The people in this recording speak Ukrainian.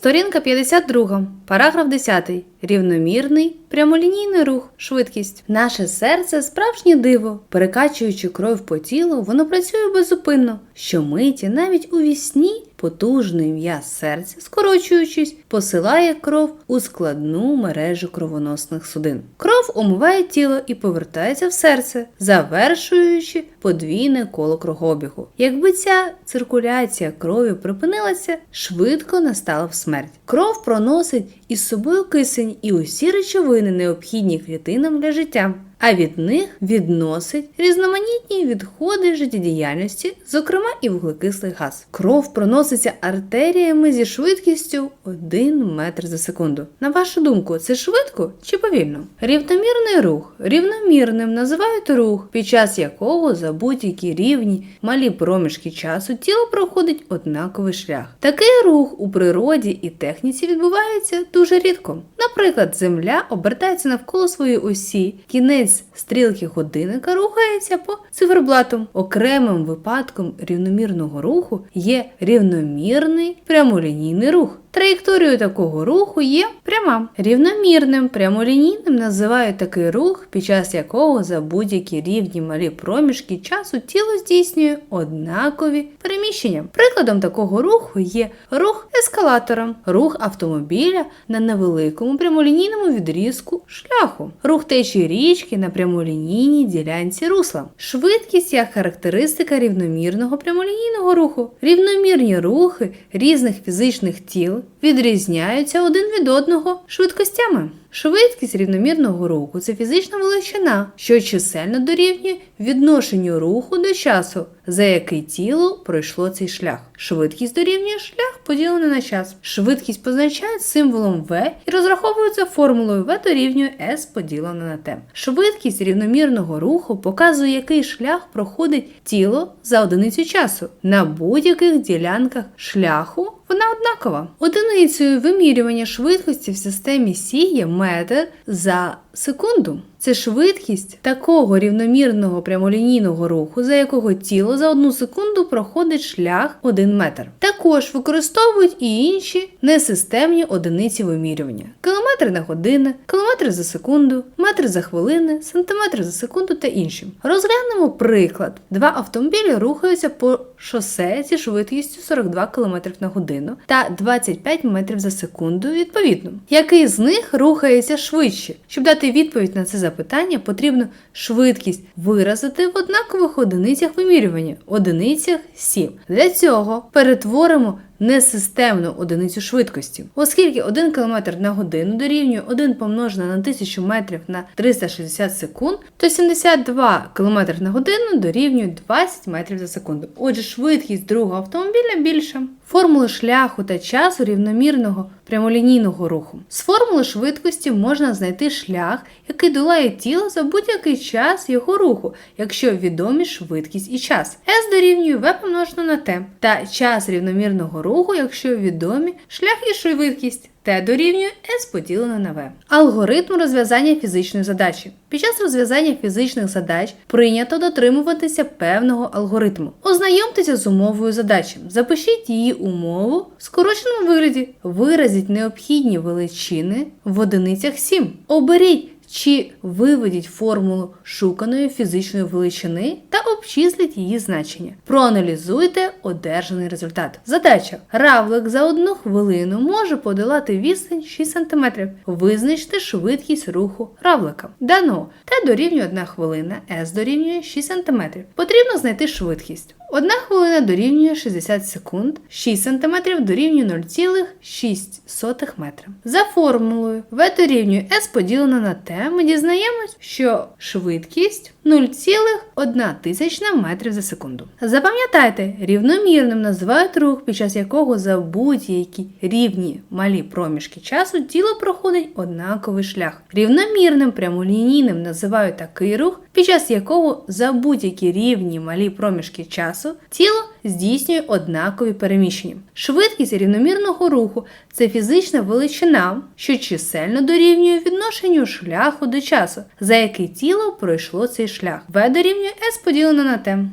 Сторінка 52, параграф 10. Рівномірний, прямолінійний рух, швидкість. Наше серце справжнє диво. Перекачуючи кров по тілу, воно працює безупинно. Щомиті, навіть у вісні, потужний м'яз серця, скорочуючись, посилає кров у складну мережу кровоносних судин. Кров омиває тіло і повертається в серце, завершуючи подвійне коло кругобігу. Якби ця циркуляція крові припинилася, швидко настала б смерть. Кров проносить із собою кисень і усі речовини, необхідні клітинам для життя. А від них відносить різноманітні відходи життєдіяльності, зокрема і вуглекислий газ. Кров проноситься артеріями зі швидкістю 1 метр за секунду. На вашу думку, це швидко чи повільно? Рівномірний рух. Рівномірним називають рух, під час якого за будь-які рівні малі проміжки часу тіло проходить однаковий шлях. Такий рух у природі і техніці відбувається дуже рідко. Наприклад, Земля обертається навколо своєї осі, кінець стрілки годинника рухається по циферблату. Окремим випадком рівномірного руху є рівномірний прямолінійний рух. Траєкторією такого руху є пряма. Рівномірним прямолінійним називають такий рух, під час якого за будь-які рівні малі проміжки часу тіло здійснює однакові переміщення. Прикладом такого руху є рух ескалатора, рух автомобіля на невеликому прямолінійному відрізку шляху, рух течії річки на прямолінійній ділянці русла. Швидкість як характеристика рівномірного прямолінійного руху. Рівномірні рухи різних фізичних тіл відрізняються один від одного швидкостями. Швидкість рівномірного руху це фізична величина, що чисельно дорівнює відношенню руху до часу, за який тіло пройшло цей шлях. Швидкість дорівнює шлях поділений на час. Швидкість позначають символом V і розраховується формулою V дорівнює S поділене на T. Швидкість рівномірного руху показує, який шлях проходить тіло за одиницю часу. На будь-яких ділянках шляху вона однакова. Одиницею вимірювання швидкості в системі Сі є метр за секунду. Це швидкість такого рівномірного прямолінійного руху, за якого тіло за одну секунду проходить шлях 1 метр. Також використовують і інші несистемні одиниці вимірювання: кілометри на годину, кілометри за секунду, метри за хвилини, сантиметри за секунду та інші. Розглянемо приклад: два автомобілі рухаються по шосе зі швидкістю 42 км на годину та 25 метрів за секунду відповідно. Який з них рухається швидше? Щоб дати відповідь на це запитання, потрібно швидкість виразити в однакових одиницях вимірювання одиницях 7. Для цього перетворимо несистемну одиницю швидкості, оскільки 1 км на годину дорівнює 1 помножене на 1000 метрів на 360 секунд, то 72 км на годину дорівнює 20 метрів за секунду. Отже, швидкість другого автомобіля більша. Формули шляху та часу рівномірного прямолінійного руху. З формули швидкості можна знайти шлях, який долає тіло за будь-який час його руху, якщо відомі швидкість і час. S дорівнює V помножено на T, та час рівномірного руху, якщо відомі шлях і швидкість. Т дорівнює С поділене на В. Алгоритм розв'язання фізичної задачі. Під час розв'язання фізичних задач прийнято дотримуватися певного алгоритму. Ознайомтеся з умовою задачі. Запишіть її умову в скороченому вигляді. Виразіть необхідні величини в одиницях 7. Оберіть чи виведіть формулу шуканої фізичної величини та обчисліть її значення. Проаналізуйте одержаний результат. Задача: равлик за одну хвилину може подолати відстань 6 см. Визначте швидкість руху равлика. Дано Т дорівнює 1 хвилина, С дорівнює 6 см. Потрібно знайти швидкість. Одна хвилина дорівнює 60 секунд, 6 см дорівнює 0,6 метра. За формулою V дорівнює S поділено на T, ми дізнаємось, що швидкість 0,1 метрів за секунду. Запам'ятайте, рівномірним називають рух, під час якого за будь-які рівні малі проміжки часу тіло проходить однаковий шлях. Рівномірним прямолінійним називають такий рух, під час якого за будь-які рівні малі проміжки часу тіло здійснює однакові переміщення. Швидкість рівномірного руху це фізична величина, що чисельно дорівнює відношенню шляху до часу, за який тіло пройшло цей шлях. В дорівнює S поділено на T.